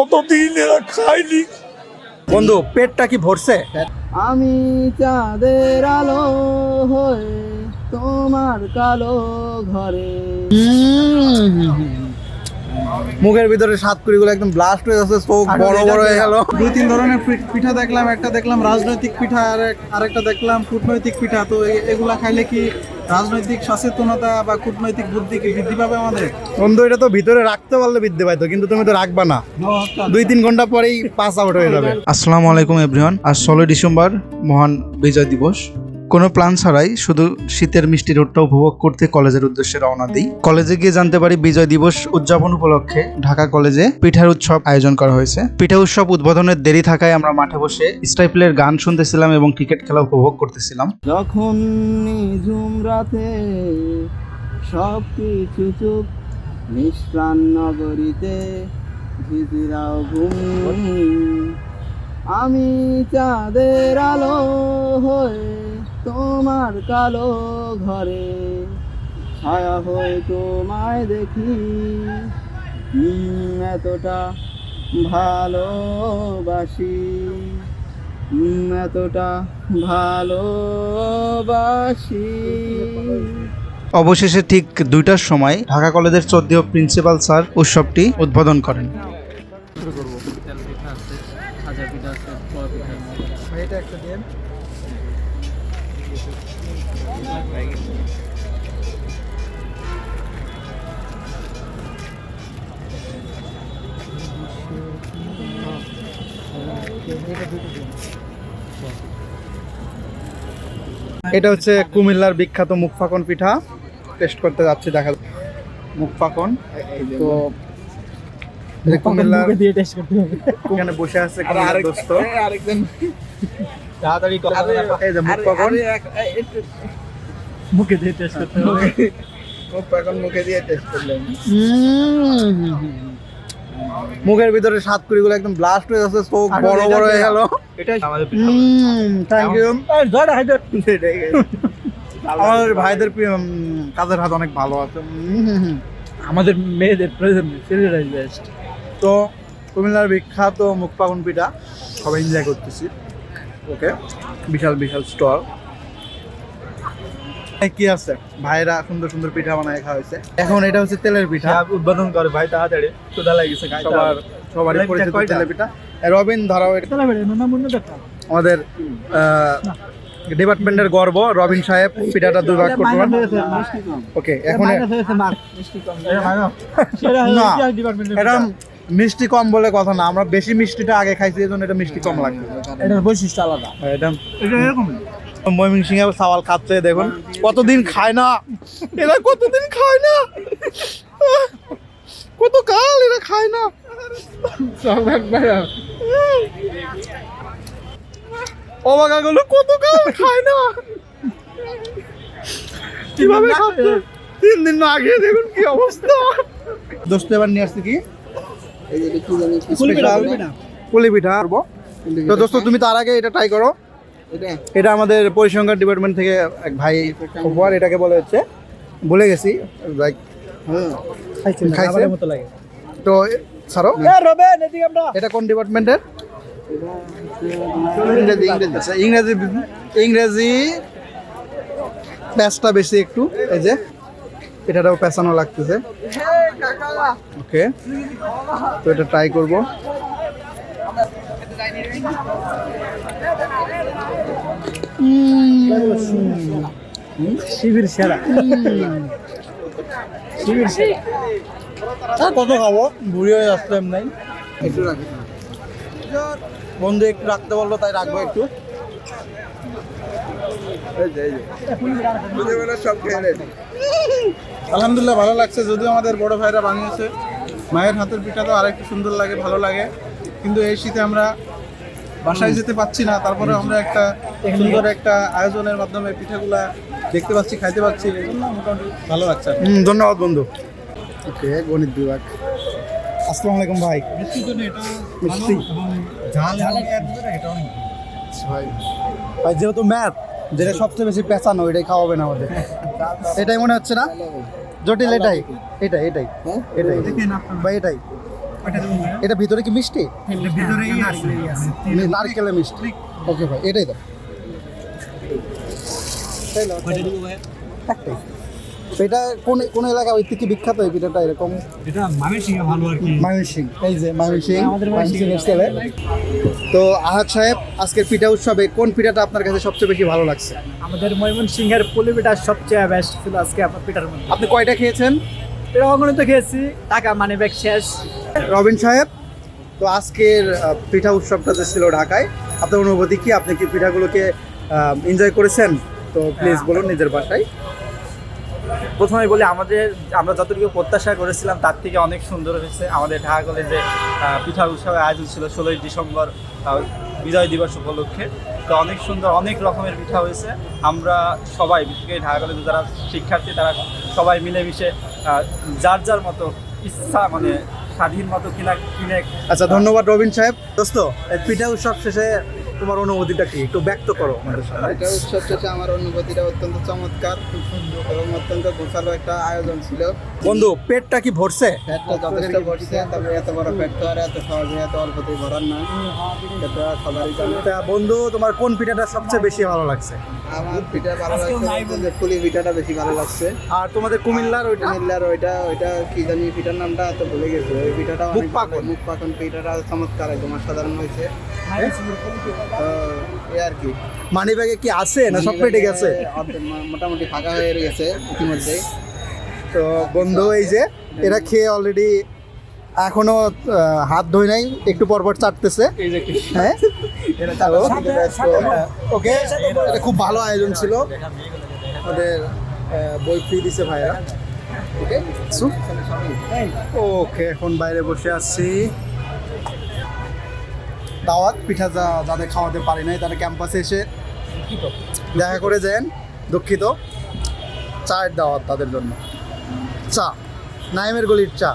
কতদিন এরা খায়নি? বন্ধু পেটটা কি ভরছে? আমি চাঁদের আলো হয়ে তোমার কালো ঘরে। মুখের ভিতরে সাত কুড়িগুলো একদম ব্লাস্ট হয়ে যাচ্ছে চোখ বড় বড় হয়ে গেল। দুই তিন ধরনের পিঠা দেখলাম একটা দেখলাম রাজনৈতিক পিঠা আর আরেকটা দেখলাম কূটনৈতিক পিঠা। তো এগুলা খাইলে কি রাজনৈতিক সচেতনতা বা কূটনৈতিক বুদ্ধি কি বৃদ্ধি পাবে আমাদের? বন্ধু এটা তো ভিতরে রাখতে পারলে বৃদ্ধি পাইতো কিন্তু তুমি তো রাখবা না। দুই তিন ঘণ্টা পরেই পাস আউট হয়ে যাবে। আসসালামু আলাইকুম এভরিওয়ান আর ষোলোই ডিসেম্বর মহান বিজয় দিবস। কোনো প্ল্যান ছাড়াই শুধু শীতের মিষ্টি রোদটা উপভোগ করতে কলেজের উদ্দেশ্যে রওনা দিই। কলেজে গিয়ে জানতে পারি বিজয় দিবস উদযাপন উপলক্ষে ঢাকা কলেজে পিঠার উৎসব আয়োজন করা হয়েছে। পিঠা উৎসব উদ্বোধনের দেরি থাকায় আমরা মাঠে বসে স্টাইপলের গান শুনতেছিলাম এবং ক্রিকেট খেলা উপভোগ করতেছিলাম। যখন নিঝুম রাতে সব কিছু চুপ, নিষ্প্রাণ নগরীতে আমি চাঁদের আলো হয়ে তোমার কালো ঘরে ছায়া হয়ে তোমায় দেখি। এতটা ভালোবাসি এতটা ভালোবাসি। অবশেষে ঠিক দুইটার সময় ঢাকা কলেজের চোদ্দীয় প্রিন্সিপাল স্যার উৎসবটি উদ্বোধন করেন। এটা একটা দিন। এটা হচ্ছে কুমিল্লার বিখ্যাত মুখফাকন পিঠা। টেস্ট করতে যাচ্ছি দেখা মুখফাকন তো কুমিল্লার এখানে বসে আছে দোস্ত। আরেকজন। তাড়াতাড়ি মুখে দিয়ে টেস্ট করতে হবে। মুখে দিয়ে টেস্ট করলেন। মুখের ভিতরে সাত কুড়িগুলো একদম ব্লাস্ট হয়ে যাচ্ছে চোখ বড় বড় হয়ে গেল। এটাই থ্যাংক ইউ জয়টা আমাদের ভাইদের প্রিয়, কাজের হাত অনেক ভালো আছে। আমাদের মেয়েদের প্রেজেন্ট বেস্ট তো কুমিল্লার বিখ্যাত মুখপাগন পিঠা সবাই এনজয় করতেছি। ওকে। বিশাল বিশাল স্টল। কি আছে? ভাইরা সুন্দর সুন্দর পিঠা বানায় খাওয়া হয়েছে। এখন এটা হচ্ছে তেলের পিঠা। উদ্বোধন করে ভাই তাড়াতাড়ি। ক্ষুদা লাগিছে সবার সবারই পরিচিত তেলের পিঠা। রবিন ধরাও এটা। আমাদের ডিপার্টমেন্টের গর্ব রবিন সাহেব পিঠাটা দুই ভাগ করতে ওকে এখন না এটা মিষ্টি কম বলে কথা না আমরা বেশি মিষ্টিটা আগে খাইছি এই জন্য এটা মিষ্টি কম লাগবে। এটার বৈশিষ্ট্য আলাদা। এটা ময়মন সিং এর সাওয়াল খাচ্ছে দেখুন। কতদিন খায় না? এরা কতদিন খায় না? কত কাল এরা খায় না? অবাকা গুলো কত কাল খায় না? কীভাবে খাচ্ছে? তিন দিন না আগে দেখুন কি অবস্থা। দোস্ত এবার নিয়ে আসছে কি? পুলি পিঠা করব তো দোস্ত তুমি তার আগে এটা ট্রাই করো। এটা? এটা আমাদের পরিসংখ্যান ডিপার্টমেন্ট থেকে এক ভাই উপহার এটাকে বলে হচ্ছে। বলে গেছি লাইক হ্যাঁ খাইছে মতো লাগে। তো ছাড়ো। রবেন এদিকে আমরা। এটা কোন ডিপার্টমেন্টের ইংরেজি ইংরেজি। আচ্ছা ইংরেজি ইংরেজি। প্যাচটা বেশি একটু এই যে। এটাটাও পেঁচানো লাগতেছে। ওকে তো এটা ট্রাই করব। শিবির সেরা। শিবির সেরা। কত খাব? বুড়ি হয়ে যাচ্ছে এমনি। একটু রাখি। বন্ধু একটু রাখতে বলল তাই রাখব একটু। আলহামদুলিল্লাহ ভালো লাগছে। যদিও আমাদের বড় ভাইরা বানিয়েছে। মায়ের হাতের পিঠা তো আরেকটু সুন্দর লাগে ভালো লাগে। কিন্তু এই শীতে আমরা বাসায় যেতে পাচ্ছি না তারপরে আমরা একটা সুন্দর একটা আয়োজনের মাধ্যমে পিঠাগুলা দেখতে পাচ্ছি খাইতে পাচ্ছি এই জন্য মোটামুটি ভালো লাগছে হুম ধন্যবাদ বন্ধু। ওকে গণিত বিভাগ। আসসালামু আলাইকুম ভাই। মিষ্টি। ভাই। ভাই যেহেতু ম্যাথ যেটা সবচেয়ে বেশি পেঁচানো এটাই খাওয়াবে না আমাদের। এটাই মনে হচ্ছে না? জটিল এটাই। এটাই এটাই। হ্যাঁ? এটাই। বা ভাই এটাই। এটা ভিতরে কি মিষ্টি? মি- নারকেলের মিষ্টি। ওকে ভাই এটাই দাও। একটাই। তো এটা কোন কোন এলাকা ওই থেকে বিখ্যাত এই পিঠাটা এরকম? এটা সিংহে ভালো আর কি। ময়মনসিং এই যে ময়মনসিং ময়মনসিংহের ছেলে তো আহাদ সাহেব আজকের পিঠা উৎসবে কোন পিঠাটা আপনার কাছে সবচেয়ে বেশি ভালো লাগছে? আমাদের ময়মনসিংহের পুলি পিঠা সবচেয়ে বেস্ট ছিল আজকে আপনার পিঠার মধ্যে। আপনি কয়টা খেয়েছেন? এটা অগণিত খেয়েছি। টাকা মানে ব্যাগ শেষ। রবিন সাহেব তো আজকের পিঠা উৎসবটা যে ছিল ঢাকায় আপনার অনুভূতি কি? আপনি কি পিঠাগুলোকে এনজয় করেছেন? তো প্লিজ বলুন নিজের বাসায় প্রথমে বলি, আমাদের, আমরা যতটুকু প্রত্যাশা করেছিলাম, তার থেকে অনেক সুন্দর হয়েছে। আমাদের ঢাকা কলেজে পিঠা পিঠার উৎসবের আয়োজন ছিল ষোলোই ডিসেম্বর বিজয় দিবস উপলক্ষে। তো অনেক সুন্দর, অনেক রকমের পিঠা হয়েছে। আমরা সবাই, বিশেষ করে ঢাকা কলেজে যারা শিক্ষার্থী, তারা সবাই মিলেমিশে যার যার মতো ইচ্ছা মানে স্বাধীন মতো কিনা, কিনে আচ্ছা ধন্যবাদ রবিন সাহেব। দোস্ত পিঠা উৎসব শেষে তোমার অনুভূতিটা কি? একটু ব্যক্ত করো আমাদের সামনে। এটা উৎসব শেষে আমার অনুভূতিটা অত্যন্ত চমৎকার খুব সুন্দর এবং অত্যন্ত গোছালো একটা আয়োজন ছিল। বন্ধু পেটটা কি ভরছে? পেটটা যথেষ্ট বসছে তবে এত বড় পেট তো আর এত সহজে এত অল্পতেই ভরার না। এটা সবারই জানে। তা বন্ধু তোমার কোন পিঠাটা সবচেয়ে বেশি ভালো লাগছে? আমার পিঠা ভালো লাগছে যে ফুলি পিঠাটা বেশি ভালো লাগছে। আর তোমাদের কুমিল্লার ওইটা? কুমিল্লার ওইটা ওইটা কি জানি পিঠার নামটা তো ভুলে গেছে। ওই পিঠাটা মুখ পাকন। মুখ পাকন পিঠাটা চমৎকার একদম অসাধারণ হয়েছে। আর কি। মানি ব্যাগে কি আছে না সব পেটে গেছে? মোটামুটি ফাঁকা হয়ে গেছে ইতিমধ্যে। তো বন্ধু এই যে এরা খেয়ে অলরেডি এখনও হাত ধুই নাই একটু পর পর চাটতেছে হ্যাঁ? ওকে এটা খুব ভালো আয়োজন ছিল। ওদের বই ফ্রি দিছে ভাইরা। ওকে? ওকে এখন বাইরে বসে আছি। দাওয়াত পিঠা যা যাদের খাওয়াতে পারি নাই তারা ক্যাম্পাসে এসে দেখা করে যান দুঃখিত। চায়ের দাওয়াত তাদের জন্য। চা নাইমের গলির চা।